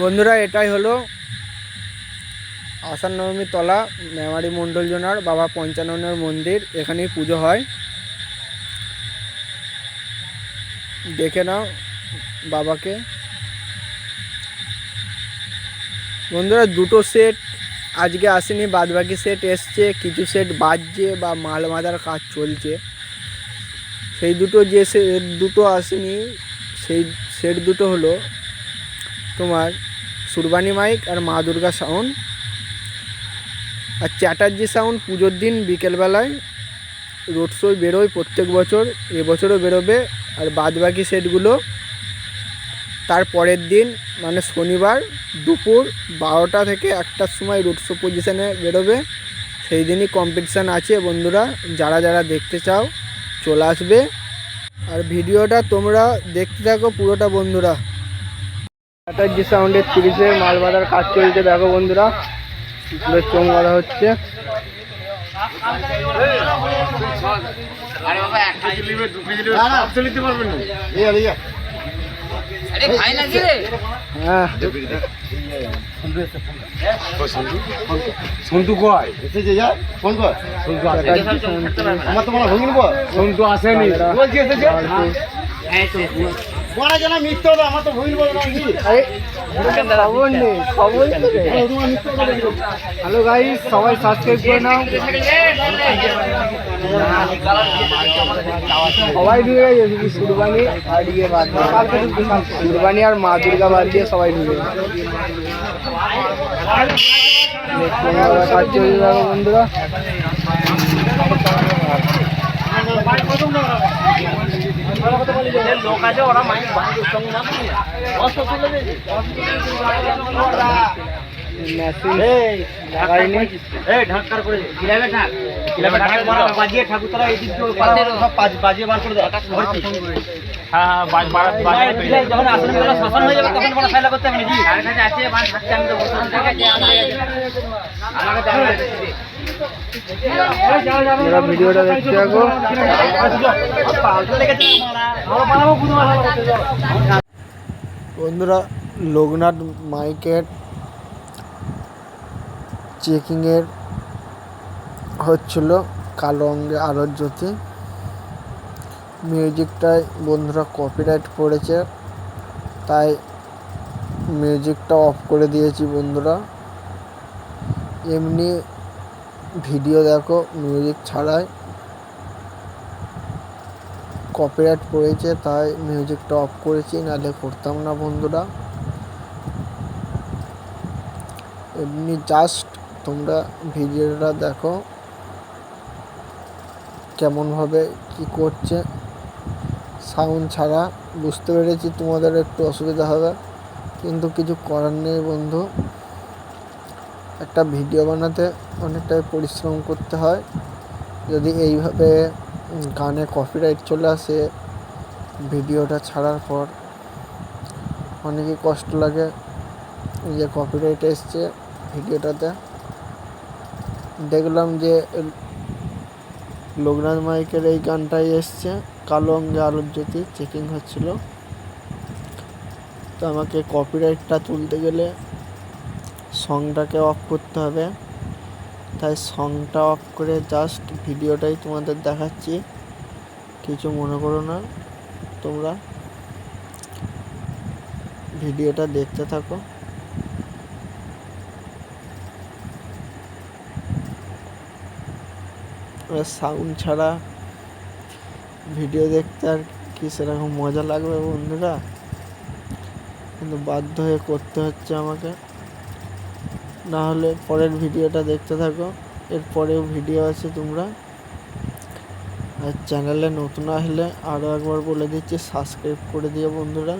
বন্ধুরা, এটাই হলো আষাঢ় নবমী তলা, মেমারি মণ্ডল জোনার, বাবা পঞ্চাননের মন্দির, এখানেই পুজো হয়। দেখে নাও বাবাকে। বন্ধুরা, দুটো সেট আজকে আসেনি, বাদবাকি সেট এসছে, কিছু সেট বাজছে বা মাল বাঁধার কাজ চলছে। সেই দুটো যে সেট দুটো আসেনি, সেই সেট দুটো হলো তোমার সুরবানি মাইক আর মা দুর্গা সাউন্ড আর চ্যাটার্জি সাউন্ড পুজোর দিন বিকেলবেলায়। রোড শো বেরোয় প্রত্যেক বছর এবছরও বেরোবে। আর বাদবাকি সেটগুলো তার পরের দিন মানে শনিবার দুপুর বারোটা থেকে একটার সময় রোড শো পজিশানে বেরোবে। সেই দিনই কম্পিটিশান আছে বন্ধুরা, যারা যারা দেখতে চাও চলে আসবে। আর ভিডিওটা তোমরা দেখতে থাকো পুরোটা বন্ধুরা। চ্যাটার্জি সাউন্ডের তিরিশের মাল বাঁধার কাজ চলছে। দেখো বন্ধুরা পুরো চোখ বাঁধা হচ্ছে। হ্যাঁ। সন্তু কয়? ফোন কর আমার তো মনে নেব সন্তু আসেনি। হ্যালো গাইস সবাই সাবস্ক্রাইব করে নাও। সবাই ঢুকে গেছে ইয়ে আর মা দুর্গা বাদ দিয়ে সবাই ঢুকে বন্ধুরা। লোক আছে ওরা মাইক মেশিন লাগাইনি এই ঢাকার করে গিলাবে ঢাক গিলাবে ঢাক বাজিয়ে ঠাকুর তোরা এই দিক সব বাজিয়ে বার করে দাও হ্যাঁ বাজ বাজ যখন আসলে শ্মশান হয়ে যাবে তখন বড় ফাইলা করতে হবে নাকি আর কাছে আছে আমার কাছে ভিডিওটা দেখতে থাকো বন্ধুরা, লোকনাথ মাইকের চেকিংয়ের হচ্ছিল কালো অঙ্গে আলোর জ্যোতি। মিউজিকটায় বন্ধুরা কপিরাইট পড়েছে, তাই মিউজিকটা অফ করে দিয়েছি বন্ধুরা। এমনি ভিডিও দেখো মিউজিক ছাড়াই। কপিরাইট পড়েছে, তাই মিউজিকটা অফ করেছি, নাহলে করতাম না বন্ধুরা। এমনি জাস্ট তোমরা ভিডিওটা দেখো কেমনভাবে কি করছে। সাউন্ড ছাড়া বুঝতে পেরেছি, তোমাদের একটু অসুবিধা হবে, কিন্তু কিছু করার নেই বন্ধু। একটা ভিডিও বানাতে অনেকটাই পরিশ্রম করতে হয়। যদি এইভাবে গানে কপিরাইট চলে আসে ভিডিওটা ছাড়ার পর অনেকই কষ্ট লাগে যে কপিরাইট এসছে ভিডিওটাতে। দেখলাম যে লোকনাথ মাইকের এই গানটাই এসছে, কালো অঙ্গে আলোর জ্যোতি চেকিং হচ্ছিল। তো আমাকে কপিরাইটটা তুলতে গেলে সংটাকে অফ করতে হবে। তাই সংটা অফ করে জাস্ট ভিডিওটাই তোমাদের দেখাচ্ছি। কিছু মনে করো না তোমরা। ভিডিওটা দেখতে থাকো। সাউন্ড ছাড়া ভিডিও দেখতে আর কি সেরকম মজা লাগবে বন্ধুরা? কিন্তু বাধ্য হয়ে করতে হচ্ছে আমাকে। না হলে পরের ভিডিওটা দেখতে থাকো। এর পরেও ভিডিও আছে তোমরা। আর চ্যানেলে নতুন আসলে আরও একবার বলে দিচ্ছি সাবস্ক্রাইব করে দিও বন্ধুরা।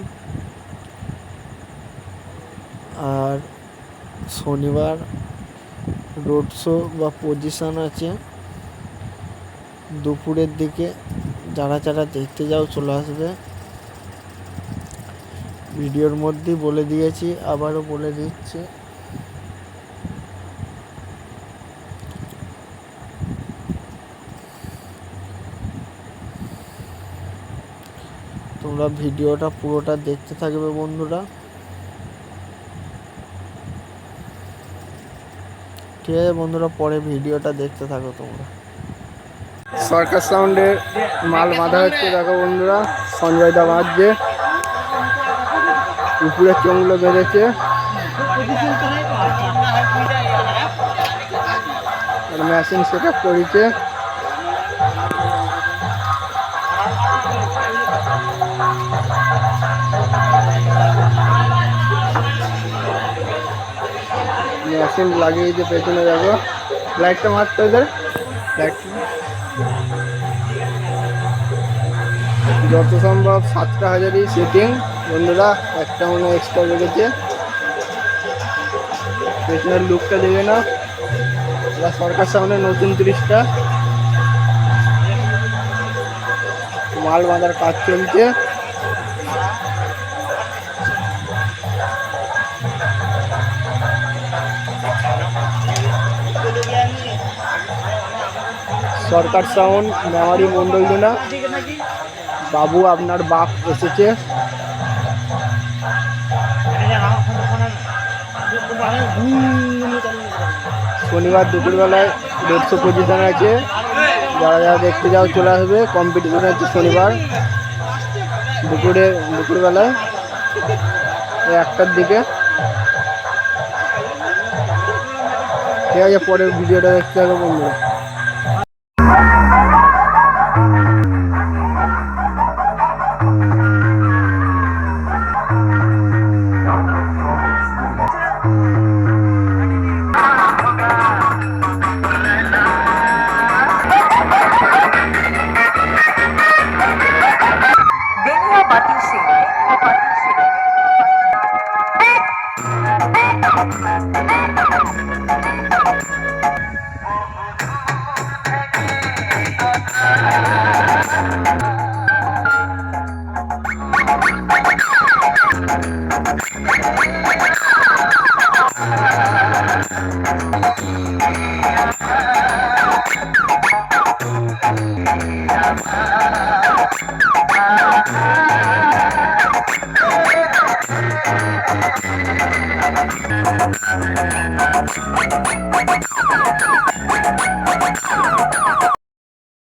আর শনিবার রোড শো বা পজিশন আছে। দুপুরের দিকে যারা যারা দেখতে যাও চলে আসবে। ভিডিওর মধ্যেই বলে দিয়েছি, আবারও বলে দিচ্ছি। তোমরা ভিডিওটা পুরোটা দেখতে থাকবে বন্ধুরা। ঠিক আছে বন্ধুরা, পরে ভিডিওটা দেখতে থাকো তোমরা। সরকার সাউন্ডের মাল বাঁধা হচ্ছে, দেখো বন্ধুরা, সঞ্জয় দা বাঁধছে। উপরে চোঙগুলো বেঁধেছে। মেশিন সেট আপ করেছে। মেশিন লাগিয়েছে পেছনে দেখো লাইটটা মারতে ওদের। লাইট যত সম্ভব সাতটা হাজারই সেটিং বন্ধুরা, একটা মনে এক্সট্রা রেখেছে পেছনের লুকটা দেবে না। এটা সরকার সামনে নতুন তিরিশটা। মাল বাঁধার কাজ চলছে। সরকার সাউন্ড মেমারি মন্ডল জোনা বাবু, আপনার বাপ এসেছে। শনিবার দুপুরবেলায় দেড়শো পজিশন আছে। যারা যারা দেখতে যাও চলে আসবে। কম্পিটিশন আছে শনিবার। দুপুরে, দুপুরবেলায়। একটার দিকে। ঠিক আছে, পরের ভিডিওটা দেখতে হবে বন্ধুরা।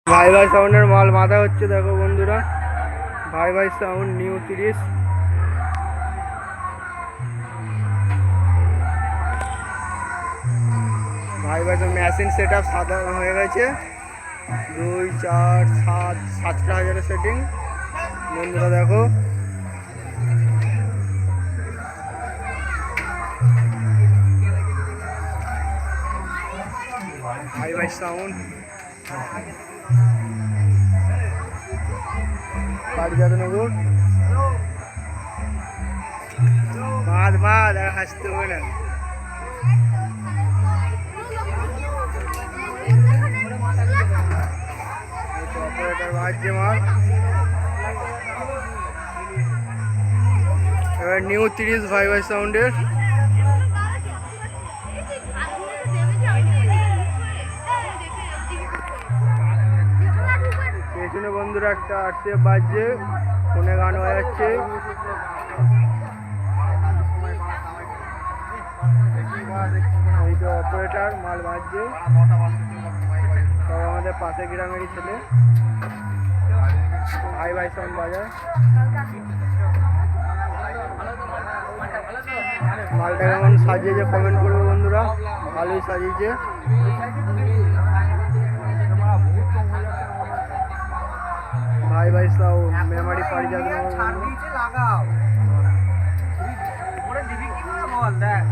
ভাই ভাই সাউন্ডের মাল মাথা হচ্ছে দেখো বন্ধুরা। ভাই ভাই সাউন্ড নিউ তিরিশ ভাই মেশিন সেট আপ সাদা হয়ে গেছে। দুই, চার, সাত, সাতটা হাজারের সেটিং বন্ধুরা দেখো। ভাই সাউন্ড হাসতে হবে না। মাল এবার নিউ তিরিশ ভাই ভাই সাউন্ডের পেছনে বন্ধুরা একটা আরসিএফ বাজছে ফোনে গান বাজাচ্ছে। এই তো অপারেটার মাল বাজছে। আমাদের পাশে গ্রামেরই ছেলে। ভাই ভাই সাউন্ড বাজায় মালটা কেমন সাজিয়েছে কমেন্ট করবে বন্ধুরা? ভালোই সাজিয়েছে। ভাই ভাই সাউন্ড মেমারি পারিজাত লাগাও। দিবি কি বল দেখ।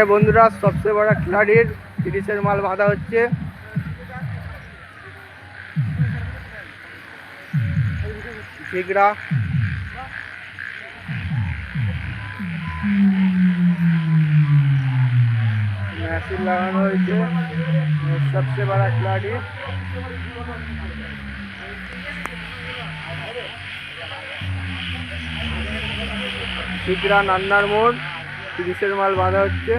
এখানে বন্ধুরা সবচেয়ে বড় খিলাড়ির তিরিশের মাল বাঁধা হচ্ছে। মেশিন লাগানো হয়েছে। সবচেয়ে বড় খিলাড়ি। ঝিগড়া নান্নার মোড়। তিরিশের মাল বাঁধা হচ্ছে।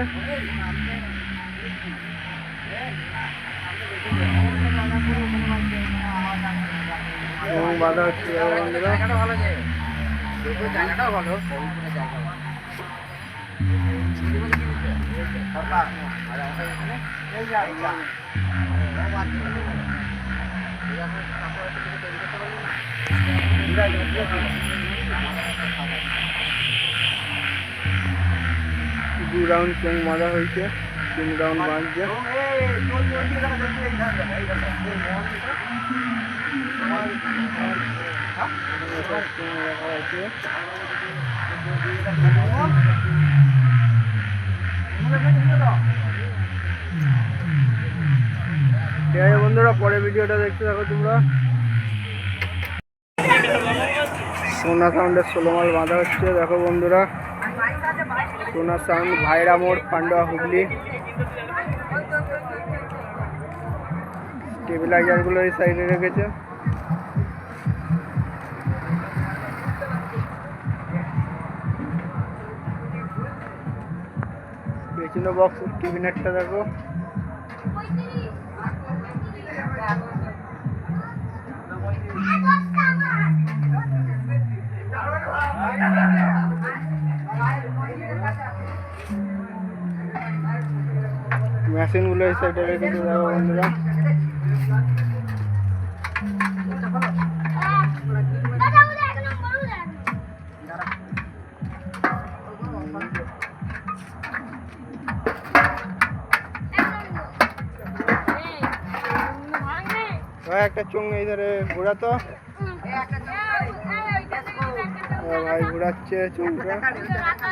এবং বাঁধা হচ্ছে দেখো বন্ধুরা। দু রাউন্ড চোখ বাঁধা হয়েছে, তিন রাউন্ড বাঁধছে। ঠিক আছে বন্ধুরা পরে ভিডিওটা দেখতে থাকো তোমরা সোনা সাউন্ডের ষোলো মাল বাঁধা হচ্ছে, দেখো বন্ধুরা সোনা সাউন্ড ভাইরা মোড় পান্ডুয়া হুগলি। স্টেবিলাইজারগুলো এই সাইডে রেখেছে। পেছনে বক্স ক্যাবিনেটটা দেখো। মেশিনগুলো এই সাইডে রেখেছে দেখো বন্ধুরা। ভাই একটা চোঙ এই ধারে ঘোরাতো ভাই, ঘোরাচ্ছে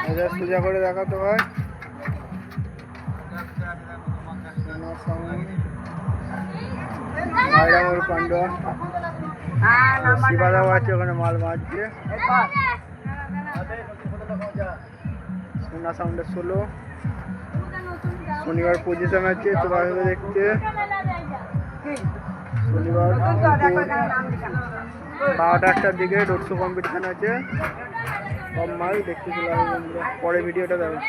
এটা সোজা করে দেখাতো ভাই ভাইরামোর পান্ডুয়া শিবাদাও আছে ওখানে মাল বাঁধছে সোনা সাউন্ডের ষোলো শনিবার পজিশন আছে ভেবে দেখছে শনিবার বারোটা একটার দিকে রোড শো কম্পিটিশন আছে। সব মাল দেখতে চলে। পরে ভিডিওটা দেখো